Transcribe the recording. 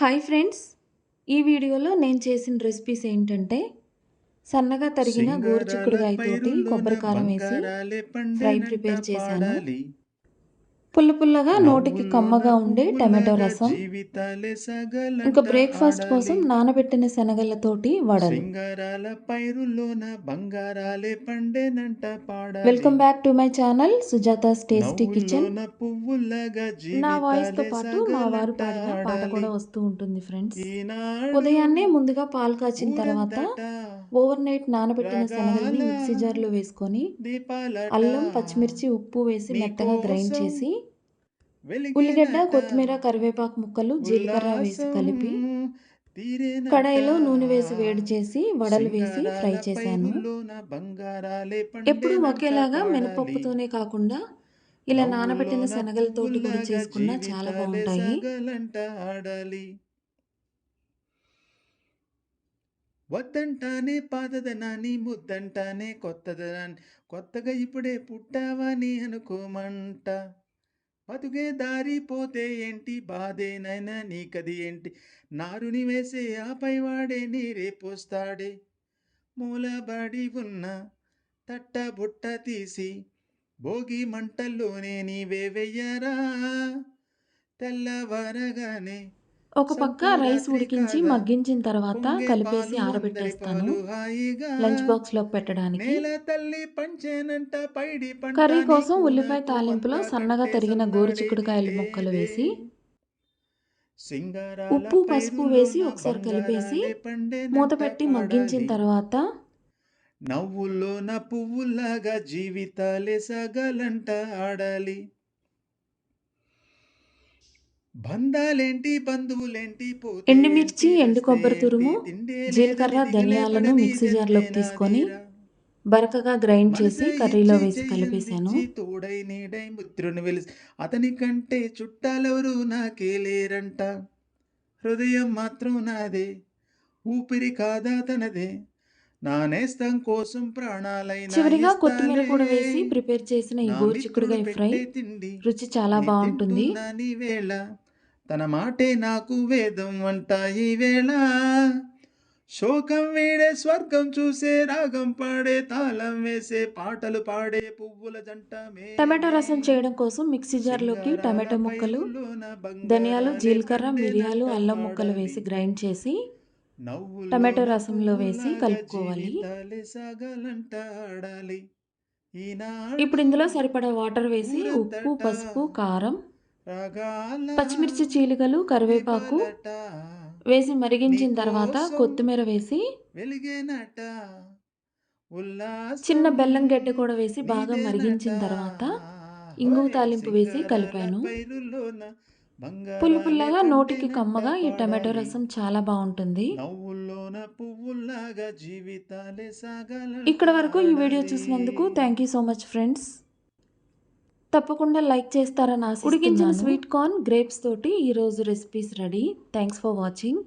Hi friends. ఈ వీడియోలో నేను చేసిన రెసిపీస్ ఏంటంటే సన్నగా తరిగిన గోరుచిక్కుడుగాయ తోటి కొబ్బరి కారం వేసి ఫ్రై ప్రిపేర్ చేశాను. పుల్ల పుల్లగా నోటికి కమ్మగా ఉండే టమాటో రసం. ఇంకా బ్రేక్ఫాస్ట్ కోసం నానబెట్టిన శనగలతోటి వడలు. Welcome back to my channel Sujata's tasty kitchen నా వాయిస్తో పాటు మా వారు పాడిన పాట కూడా వస్తూ ఉంటుంది ఫ్రెండ్స్ ఉదయాన్నే ముందుగా పాలు కాచిన తర్వాత ఓవర్ నైట్ నానబెట్టిన శనగల్ని మిక్సీ జార్లో వేసుకొని అల్లం పచ్చిమిర్చి ఉప్పు వేసి మెత్తగా గ్రైండ్ చేసి ఉల్లిగడ్డ కొత్తిమీర కరివేపాకు ముక్కలు జీలకర్ర వేసి కలిపి కడాయిలో నూనె వేసి వేడి చేసి వడలు వేసి ఫ్రై చేశాను. ఎప్పుడు ఒకేలాగా మినపప్పుతోనే కాకుండా ఇలా నానబెట్టిన శనగలతోటి కూడా చేసుకున్నా చాలా బాగుంటాయి. వద్దంటానే పాతదనాన్ని ముద్దంటానే కొత్తదనాన్ని కొత్తగా ఇప్పుడే పుట్టావని అనుకోమంట. బతుకే దారి పోతే ఏంటి? బాధేనైనా నీకది ఏంటి? నారుని వేసే ఆపై వాడే నీరే పోస్తాడే. మూలబడి ఉన్న తట్ట బుట్ట తీసి భోగి మంటల్లోనే నీవే వెయ్యరా? తెల్లవరగానే ఒక పక్క రైస్ ఉడికించి మగ్గించిన తర్వాత కలిపేసి ఆరబెట్టేస్తాను. లంచ్ బాక్స్లో పెట్టడానికి కర్రీ కోసం ఉల్లిపాయ తాలింపులో సన్నగా తరిగిన గోరుచిక్కుడుకాయల ముక్కలు వేసి ఉప్పు పసుపు వేసి ఒకసారి కలిపేసి మూత పెట్టి మగ్గించిన తర్వాత నవ్వుల్లోన పువ్వులాగా జీవితాలే సగలంట ఆడాలి. బంధాలేంటి బంధువులేంటి ఎండుమిర్చి ఎండు కొబ్బరి తురుము జీలకర్ర ధనియాలను మిక్సీ జార్లోకి తీసుకొని బరకగా గ్రైండ్ చేసి కర్రీలో వేసి కలిపేశాను. తోడై నీడై ముద్రుని వెలిసి అతని కంటే చుట్టాలెవరు నాకే లేరంట. హృదయం మాత్రం నాదే ఊపిరి కాదా తనదే. నా నేస్తం కోసం ప్రాణాలైన చివరిగా కొత్తిమీర కూడా వేసి ప్రిపేర్ చేసిన ఈ గోరు చిక్కుడుగాయ ఫ్రై రుచి చాలా బాగుంటుంది. వేళ. తన మాటే నాకు వేదం వంట ఈ వేళ శోకం వీడే స్వర్గం చూసే రాగం పాడే తాళం వేసే పాటలు పాడే పువ్వుల జంట టమాటో రసం చేయడం కోసం మిక్సీ జార్లోకి టమాటో ముక్కలు ధనియాలు జీలకర్ర మిరియాలు అల్లం ముక్కలు వేసి గ్రైండ్ చేసి టమాటో రసంలో వేసి కలుపుకోవాలి. ఇప్పుడు ఇందులో సరిపడా వాటర్ వేసి ఉప్పు పసుపు కారం పచ్చిమిర్చి చీలికలు కరివేపాకు వేసి మరిగించిన తర్వాత కొత్తిమీర వేసి చిన్న బెల్లం గడ్డ కూడా వేసి బాగా మరిగించిన తర్వాత ఇంగు తాలింపు వేసి కలిపాను. పుల్లు పుల్లగా నోటికి కమ్మగా ఈ టమాటో రసం చాలా బాగుంటుంది. ఇక్కడ వరకు ఈ వీడియో చూసినందుకు thank you so much friends. తప్పకుండా లైక్ చేస్తారని ఆశ ఉడికించిన స్వీట్ కార్న్ గ్రేప్స్ తోటి ఈరోజు recipes ready. Thanks for watching